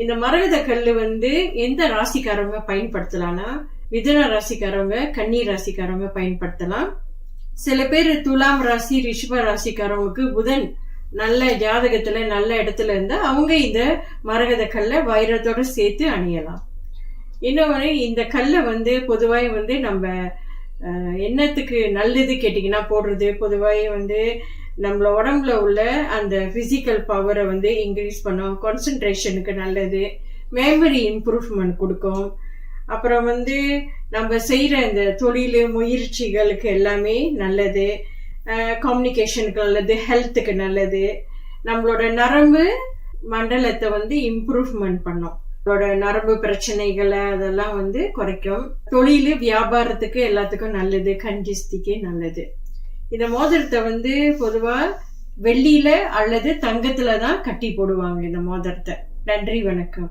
இந்த மரகத கல் வந்து எந்த ராசிக்காரவங்க பயன்படுத்தலாம்னா மிதன ராசிக்காரவங்க கன்னி ராசிக்காரவங்க பயன்படுத்தலாம். சில பேர் துலாம் ராசி ரிஷப ராசிக்காரவங்களுக்கு புதன் நல்ல ஜாதகத்துல நல்ல இடத்துல இருந்தா அவங்க இந்த மரகத கல்லை வைரத்தோட சேர்த்து அணியலாம். இன்னொரு இந்த கல்லை வந்து பொதுவாக வந்து நம்ம அஹ், என்னத்துக்கு நல்லது கேட்டிங்கன்னா போடுறது பொதுவாக வந்து நம்மள உடம்புல உள்ள அந்த ஃபிசிக்கல் பவரை வந்து இன்க்ரீஸ் பண்ணும். கான்சன்ட்ரேஷனுக்கு நல்லது. மெமரி இம்ப்ரூவ்மெண்ட் கொடுக்கும். அப்புறம் வந்து நம்ம செய்கிற இந்த தொழில் முயற்சிகளுக்கு எல்லாமே நல்லது. கம்யூனிகேஷனுக்கு நல்லது ஹெல்த்துக்கு நல்லது. நம்மளோட நரம்பு மண்டலத்தை வந்து இம்ப்ரூவ்மெண்ட் பண்ணும். நம்மளோட நரம்பு பிரச்சனைகளை அதெல்லாம் வந்து குறைக்கும். தொழில் வியாபாரத்துக்கு எல்லாத்துக்கும் நல்லது. கஞ்சிஸ்திக்கு நல்லது. இந்த மோதிரத்தை வந்து பொதுவாக வெள்ளியில அல்லது தங்கத்துல தான் கட்டி போடுவாங்க இந்த மோதிரத்தை. நன்றி வணக்கம்.